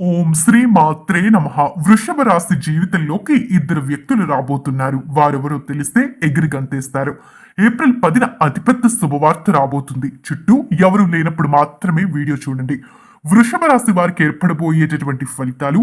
ఓం శ్రీ మాత్రే నమ. వృషభ రాశి జీవితంలోకి ఇద్దరు వ్యక్తులు రాబోతున్నారు. వారెవరో తెలిస్తే ఎగిరి గంతేస్తారు. ఏప్రిల్ పదిన అతిపెద్ద శుభవార్త రాబోతుంది. చుట్టూ ఎవరు లేనప్పుడు మాత్రమే వీడియో చూడండి. వృషభ రాశి వారికి ఏర్పడబోయేటటువంటి ఫలితాలు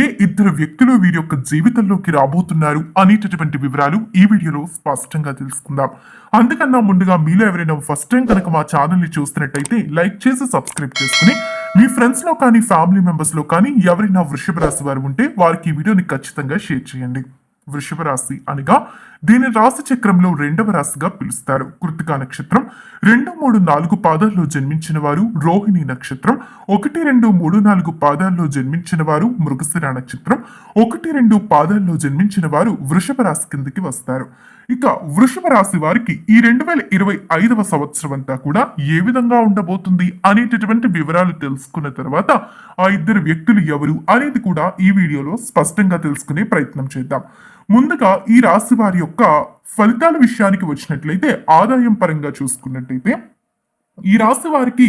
ఏ ఇద్దరు వ్యక్తులు వీరి యొక్క జీవితంలోకి రాబోతున్నారు అనేటటువంటి వివరాలు ఈ వీడియోలో స్పష్టంగా తెలుసుకుందాం. అందుకన్నా ముందుగా మీలో ఎవరైనా ఫస్ట్ టైం కనుక మా ఛానల్ని చూస్తున్నట్టయితే లైక్ చేసి సబ్స్క్రైబ్ చేసుకుని మీ ఫ్రెండ్స్లో కానీ ఫ్యామిలీ మెంబర్స్లో కానీ ఎవరైనా వృషభ రాశి వారు ఉంటే వారికి ఈ వీడియోని ఖచ్చితంగా షేర్ చేయండి. వృషభ రాశి అనగా దీని రాశి చక్రంలో రెండవ రాశిగా పిలుస్తారు. కృతికా నక్షత్రం రెండు మూడు నాలుగు పాదాల్లో జన్మించిన వారు రోహిణి నక్షత్రం ఒకటి రెండు మూడు నాలుగు పాదాల్లో జన్మించిన వారు మృగశిర నక్షత్రం ఒకటి రెండు పాదాల్లో జన్మించిన వారు వృషభ రాశి కిందకి వస్తారు. ఇక వృషభ రాశి వారికి ఈ రెండు వేల ఇరవై ఐదవ సంవత్సరం అంతా కూడా ఏ విధంగా ఉండబోతుంది అనేటటువంటి వివరాలు తెలుసుకున్న తర్వాత ఆ ఇద్దరు వ్యక్తులు ఎవరు అనేది కూడా ఈ వీడియోలో స్పష్టంగా తెలుసుకునే ప్రయత్నం చేద్దాం. ముందుగా ఈ రాశి వారి యొక్క ఫలితాల విషయానికి వచ్చినట్లయితే ఆదాయం పరంగా చూసుకున్నట్లయితే ఈ రాశి వారికి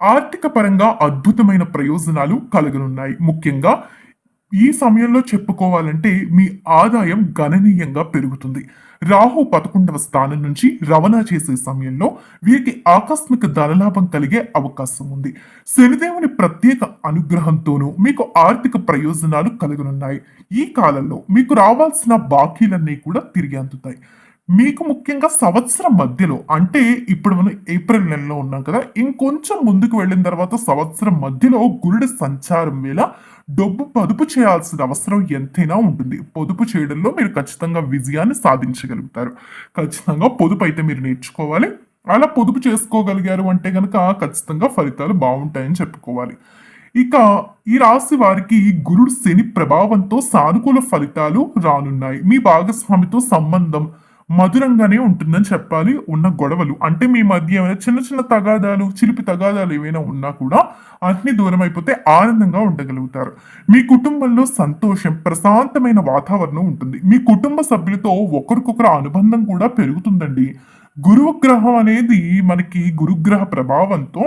ఆర్థిక పరంగా అద్భుతమైన ప్రయోజనాలు కలగనున్నాయి. ముఖ్యంగా ఈ సమయంలో చెప్పుకోవాలంటే మీ ఆదాయం గణనీయంగా పెరుగుతుంది. రాహు పదకొండవ స్థానం నుంచి రవాణా చేసే సమయంలో వీరికి ఆకస్మిక ధనలాభం కలిగే అవకాశం ఉంది. శనిదేవుని ప్రత్యేక అనుగ్రహంతోనూ మీకు ఆర్థిక ప్రయోజనాలు కలగనున్నాయి. ఈ కాలంలో మీకు రావాల్సిన బాకీలన్నీ కూడా తిరిగి అందుతాయి. మీకు ముఖ్యంగా సంవత్సరం మధ్యలో అంటే ఇప్పుడు మనం ఏప్రిల్ నెలలో ఉన్నాం కదా ఇంకొంచెం ముందుకు వెళ్ళిన తర్వాత సంవత్సరం మధ్యలో గురుడి సంచారం వేళ డబ్బు పొదుపు చేయాల్సిన అవసరం ఎంతైనా ఉంటుంది. పొదుపు చేయడంలో మీరు ఖచ్చితంగా విజయాన్ని సాధించగలుగుతారు. ఖచ్చితంగా పొదుపు అయితే మీరు నేర్చుకోవాలి. అలా పొదుపు చేసుకోగలిగారు అంటే కనుక ఖచ్చితంగా ఫలితాలు బాగుంటాయని చెప్పుకోవాలి. ఇక ఈ రాశి వారికి గురుడు శని ప్రభావంతో సానుకూల ఫలితాలు రానున్నాయి. మీ భాగస్వామితో సంబంధం మధురంగానే ఉంటుందని చెప్పాలి. ఉన్న గొడవలు. అంటే మీ మధ్య ఏమైనా చిన్న చిన్న తగాదాలు చిలిపి తగాదాలు ఏమైనా ఉన్నా కూడా అన్ని దూరం అయిపోతే ఆనందంగా ఉండగలుగుతారు. మీ కుటుంబంలో సంతోషం ప్రశాంతమైన వాతావరణం ఉంటుంది. మీ కుటుంబ సభ్యులతో ఒకరికొకరు అనుబంధం కూడా పెరుగుతుందండి. గురుగ్రహం అనేది మనకి గురుగ్రహ ప్రభావంతో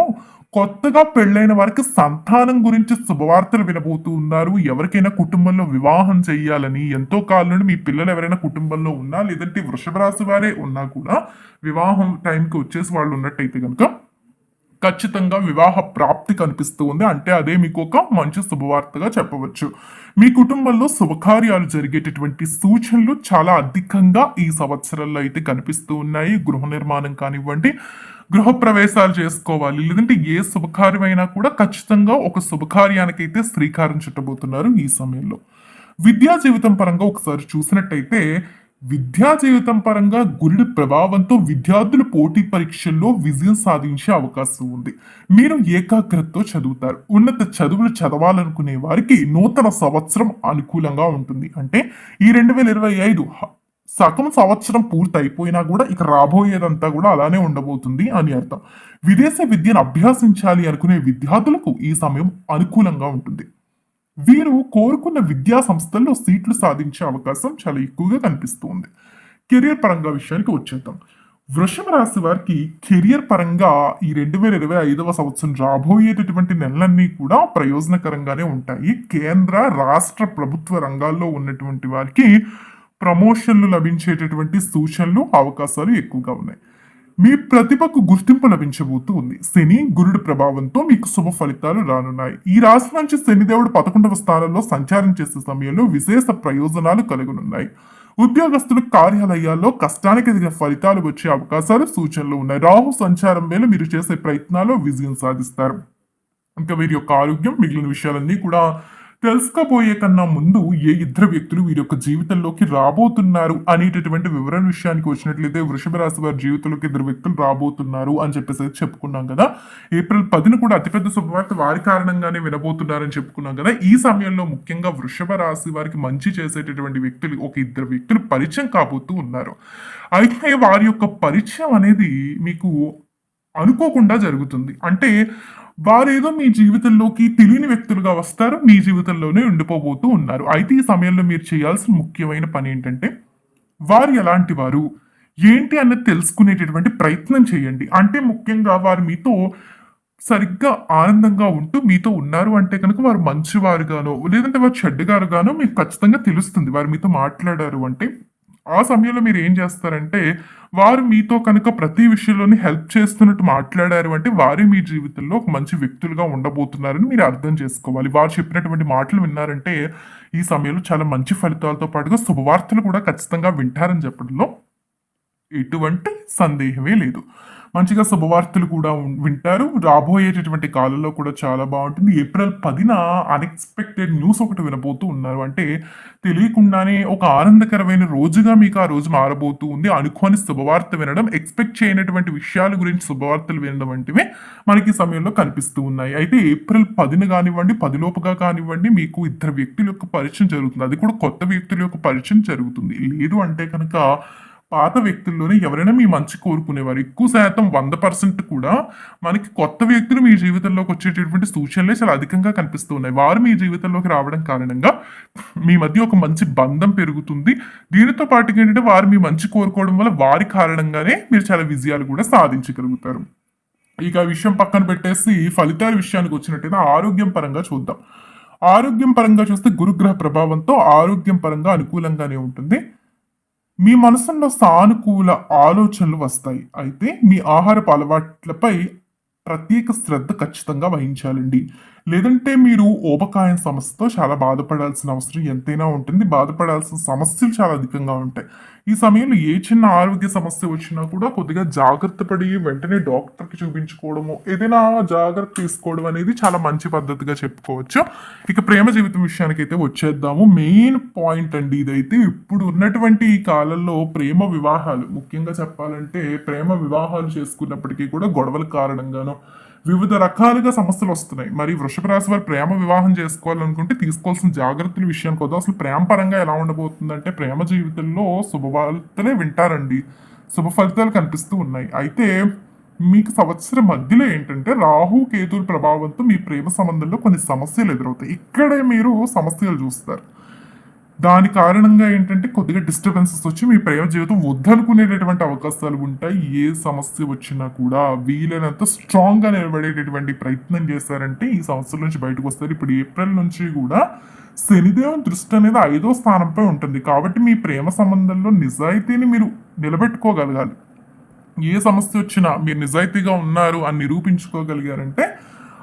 కొత్తగా పెళ్ళైన వారికి సంతానం గురించి శుభవార్తలు వినబోతూ ఉన్నారు. ఎవరికైనా కుటుంబంలో వివాహం చేయాలని ఎంతో కాలం నుండి మీ పిల్లలు ఎవరైనా కుటుంబంలో ఉన్నా లేదంటే వృషభ రాశి వారే ఉన్నా కూడా వివాహం టైంకి వచ్చేసి వాళ్ళు ఉన్నట్టయితే కనుక ఖచ్చితంగా వివాహ ప్రాప్తి కనిపిస్తూ ఉంది అంటే అదే మీకు ఒక మంచి శుభవార్తగా చెప్పవచ్చు. మీ కుటుంబంలో శుభకార్యాలు జరిగేటటువంటి సూచనలు చాలా అధికంగా ఈ సంవత్సరంలో అయితే కనిపిస్తూ ఉన్నాయి. గృహ నిర్మాణం కానివ్వండి గృహ ప్రవేశాలు చేసుకోవాలి. లేదంటే ఏ శుభకార్యమైనా కూడా ఖచ్చితంగా ఒక శుభకార్యానికైతే శ్రీకారం చుట్టబోతున్నారు ఈ సమయంలో. విద్యా జీవితం పరంగా ఒకసారి చూసినట్టయితే విద్యా జీవితం పరంగా గురుడి ప్రభావంతో విద్యార్థులు పోటీ పరీక్షల్లో విజయం సాధించే అవకాశం ఉంది. మీరు ఏకాగ్రతతో చదువుతారు. ఉన్నత చదువులు చదవాలనుకునే వారికి నూతన సంవత్సరం అనుకూలంగా ఉంటుంది. అంటే ఈ రెండు వేల ఇరవై ఐదు సగం సంవత్సరం పూర్తి అయిపోయినా కూడా ఇక రాబోయేదంతా కూడా అలానే ఉండబోతుంది అని అర్థం. విదేశ విద్యను అభ్యాసించాలి అనుకునే విద్యార్థులకు ఈ సమయం అనుకూలంగా ఉంటుంది. వీరు కోరుకున్న విద్యా సంస్థల్లో సీట్లు సాధించే అవకాశం చాలా ఎక్కువగా కనిపిస్తుంది. కెరియర్ పరంగా విషయానికి వచ్చేద్దాం. వృషభ రాశి వారికి కెరియర్ పరంగా ఈ రెండు వేల ఇరవై ఐదవ సంవత్సరం రాబోయేటటువంటి నెలలన్నీ కూడా ప్రయోజనకరంగానే ఉంటాయి. కేంద్ర రాష్ట్ర ప్రభుత్వ రంగాల్లో ఉన్నటువంటి వారికి ప్రమోషన్లు లభించేటటువంటి సూచనలు అవకాశాలు ఎక్కువగా ఉన్నాయి. మీ ప్రతిభకు గుర్తింపు లభించబోతూ ఉంది శని గురుడి ప్రభావంతో మీకు శుభ ఫలితాలు రానున్నాయి. ఈ రాశి నుంచి శనిదేవుడు పదకొండవ స్థానంలో సంచారం చేసే సమయంలో విశేష ప్రయోజనాలు కలుగునున్నాయి. ఉద్యోగస్తులు కార్యాలయాల్లో కష్టానికి ఎదిగిన ఫలితాలు వచ్చే అవకాశాలు సూచనలు ఉన్నాయి. రాహు సంచారం వేళ మీరు చేసే ప్రయత్నాల్లో విజయం సాధిస్తారు. ఇంకా వీరి యొక్క ఆరోగ్యం మిగిలిన విషయాలన్నీ కూడా తెలుసుకోబోయే కన్నా ముందు ఏ ఇద్దరు వ్యక్తులు వీరి యొక్క జీవితంలోకి రాబోతున్నారు అనేటటువంటి వివరణ విషయానికి వచ్చినట్లయితే వృషభ రాశి వారి జీవితంలోకి ఇద్దరు వ్యక్తులు రాబోతున్నారు అని చెప్పేసి చెప్పుకున్నాం కదా. ఏప్రిల్ పదిన కూడా అతిపెద్ద శుభవార్త వారి కారణంగానే వినబోతున్నారని చెప్పుకున్నాం కదా. ఈ సమయంలో ముఖ్యంగా వృషభ రాశి వారికి మంచి చేసేటటువంటి వ్యక్తులు ఒక ఇద్దరు వ్యక్తులు పరిచయం కాబోతూ ఉన్నారు. అయితే వారి యొక్క పరిచయం అనేది మీకు అనుకోకుండా జరుగుతుంది. అంటే వారేదో మీ జీవితంలోకి తెలియని వ్యక్తులుగా వస్తారు మీ జీవితంలోనే ఉండిపోబోతూ ఉన్నారు. అయితే ఈ సమయంలో మీరు చేయాల్సిన ముఖ్యమైన పని ఏంటంటే వారు ఎలాంటి వారు ఏంటి అన్నది తెలుసుకునేటటువంటి ప్రయత్నం చేయండి. అంటే ముఖ్యంగా వారు మీతో సరిగ్గా ఆనందంగా ఉంటూ మీతో ఉన్నారు అంటే కనుక వారు మంచివారుగానో లేదంటే వారు చెడ్డగారుగానో మీకు ఖచ్చితంగా తెలుస్తుంది. వారు మీతో మాట్లాడారు అంటే ఆ సమయంలో మీరు ఏం చేస్తారంటే వారు మీతో కనుక ప్రతి విషయంలోని హెల్ప్ చేస్తున్నట్టు మాట్లాడారు అంటే వారు మీ జీవితంలో ఒక మంచి వ్యక్తులుగా ఉండబోతున్నారని మీరు అర్థం చేసుకోవాలి. వారు చెప్పినటువంటి మాటలు విన్నారంటే ఈ సమయంలో చాలా మంచి ఫలితాలతో పాటుగా శుభవార్తలు కూడా ఖచ్చితంగా వింటారని చెప్పడంలో ఎటువంటి సందేహమే లేదు. మంచిగా శుభవార్తలు కూడా వింటారు. రాబోయేటటువంటి కాలంలో కూడా చాలా బాగుంటుంది. ఏప్రిల్ పదిన అన్ఎక్స్పెక్టెడ్ న్యూస్ ఒకటి వినబోతూ ఉన్నారు. అంటే తెలియకుండానే ఒక ఆనందకరమైన రోజుగా మీకు ఆ రోజు మారబోతూ ఉంది. అనుకోని శుభవార్త వినడం ఎక్స్పెక్ట్ చేయనటువంటి విషయాల గురించి శుభవార్తలు వినడం వంటివి మనకి సమయంలో కనిపిస్తూ ఉన్నాయి. అయితే ఏప్రిల్ పదిన కానివ్వండి పదిలోపుగా కానివ్వండి మీకు ఇద్దరు వ్యక్తుల యొక్క పరిచయం జరుగుతుంది. అది కూడా కొత్త వ్యక్తుల యొక్క పరిచయం జరుగుతుంది. లేదు అంటే కనుక పాత వ్యక్తుల్లోనే ఎవరైనా మీ మంచి కోరుకునేవారు. ఎక్కువ శాతం వంద పర్సెంట్ కూడా మనకి కొత్త వ్యక్తులు మీ జీవితంలోకి వచ్చేటటువంటి సూచనలే చాలా అధికంగా కనిపిస్తూ ఉన్నాయి. వారు మీ జీవితంలోకి రావడం కారణంగా మీ మధ్య ఒక మంచి బంధం పెరుగుతుంది. దీనితో పాటుగా ఏంటంటే వారు మీ మంచి కోరుకోవడం వల్ల వారి కారణంగానే మీరు చాలా విజయాలు కూడా సాధించగలుగుతారు. ఇక విషయం పక్కన పెట్టేసి ఫలితాల విషయానికి వచ్చినట్టయితే ఆరోగ్యం పరంగా చూద్దాం. ఆరోగ్యం పరంగా చూస్తే గురుగ్రహ ప్రభావంతో ఆరోగ్యం పరంగా అనుకూలంగానే ఉంటుంది. మీ మనసులో సానుకూల ఆలోచనలు వస్తాయి. అయితే మీ ఆహారపు అలవాట్లపై ప్రత్యేక శ్రద్ధ ఖచ్చితంగా వహించాలండి. లేదంటే మీరు ఓబకాయం సమస్యతో చాలా బాధపడాల్సిన అవసరం ఎంతైనా ఉంటుంది. బాధపడాల్సిన సమస్యలు చాలా అధికంగా ఉంటాయి. ఈ సమయంలో ఏ చిన్న ఆరోగ్య సమస్య వచ్చినా కూడా కొద్దిగా జాగ్రత్త పడి వెంటనే డాక్టర్కి చూపించుకోవడము ఏదైనా జాగ్రత్త తీసుకోవడం అనేది చాలా మంచి పద్ధతిగా చెప్పుకోవచ్చు. ఇక ప్రేమ జీవితం విషయానికి అయితే వచ్చేద్దాము. మెయిన్ పాయింట్ అండి ఇదైతే ఇప్పుడు ఉన్నటువంటి ఈ కాలంలో ప్రేమ వివాహాలు. ముఖ్యంగా చెప్పాలంటే ప్రేమ వివాహాలు చేసుకున్నప్పటికీ కూడా గొడవల కారణంగానో వివిధ రకాలుగా సమస్యలు వస్తున్నాయి. మరి వృషభ రాశి వారు ప్రేమ వివాహం చేసుకోవాలనుకుంటే తీసుకోవాల్సిన జాగ్రత్తల విషయానికి వద్దాం. అసలు ప్రేమ పరంగా ఎలా ఉండబోతుందంటే ప్రేమ జీవితంలో శుభవార్తలే వింటారండి. శుభ ఫలితాలు కనిపిస్తూ ఉన్నాయి. అయితే మీకు సంవత్సరం మధ్యలో ఏంటంటే రాహు కేతుల ప్రభావంతో మీ ప్రేమ సంబంధంలో కొన్ని సమస్యలు ఎదురవుతాయి. ఇక్కడే మీరు సమస్యలు చూస్తారు. దాని కారణంగా ఏంటంటే కొద్దిగా డిస్టర్బెన్సెస్ వచ్చి మీ ప్రేమ జీవితం వద్దనుకునేటటువంటి అవకాశాలు ఉంటాయి. ఏ సమస్య వచ్చినా కూడా వీలైనంత స్ట్రాంగ్గా నిలబడేటటువంటి ప్రయత్నం చేశారంటే ఈ సమస్యల నుంచి బయటకు వస్తారు. ఇప్పుడు ఏప్రిల్ నుంచి కూడా శనిదేవం దృష్టి అనేది ఐదో స్థానంపై ఉంటుంది. కాబట్టి మీ ప్రేమ సంబంధంలో నిజాయితీని మీరు నిలబెట్టుకోగలగాలి. ఏ సమస్య వచ్చినా మీరు నిజాయితీగా ఉన్నారు అని నిరూపించుకోగలిగారంటే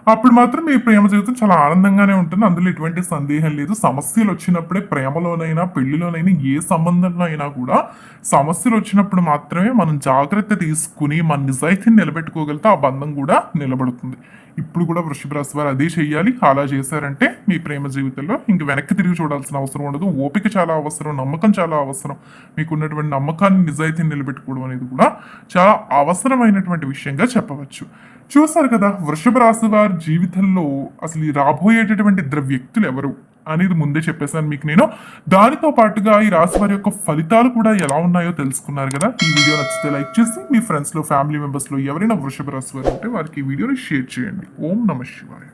అప్పుడు మాత్రం మీ ప్రేమ జీవితం చాలా ఆనందంగానే ఉంటుంది. అందులో ఎటువంటి సందేహం లేదు. సమస్యలు వచ్చినప్పుడే ప్రేమలోనైనా పెళ్ళిలోనైనా ఏ సంబంధంలో అయినా కూడా సమస్యలు వచ్చినప్పుడు మాత్రమే మనం జాగ్రత్త తీసుకుని మన నిజాయితీని నిలబెట్టుకోగలిగితే ఆ బంధం కూడా నిలబడుతుంది. ఇప్పుడు కూడా వృషభ రాశి వారు అదే చేయాలి అలా చేశారంటే మీ ప్రేమ జీవితంలో ఇంక వెనక్కి తిరిగి చూడాల్సిన అవసరం ఉండదు. ఓపిక చాలా అవసరం నమ్మకం చాలా అవసరం. మీకు ఉన్నటువంటి నమ్మకాన్ని నిజాయితీని నిలబెట్టుకోవడం అనేది కూడా చాలా అవసరమైనటువంటి విషయంగా చెప్పవచ్చు. చూస్తారు కదా వృషభ రాశి వారి జీవితంలో అసలు ఈ రాబోయేటటువంటి ఇద్దరు వ్యక్తులు ఎవరు అనేది ముందే చెప్పేశాను మీకు నేను. దానితో పాటుగా ఈ రాశి వారి యొక్క ఫలితాలు కూడా ఎలా ఉన్నాయో తెలుసుకున్నారు కదా. ఈ వీడియో నచ్చితే లైక్ చేసి మీ ఫ్రెండ్స్లో ఫ్యామిలీ మెంబర్స్లో ఎవరైనా వృషభ రాశి వారు ఉంటే వారికి ఈ వీడియోని షేర్ చేయండి. ఓం నమ శివాయ.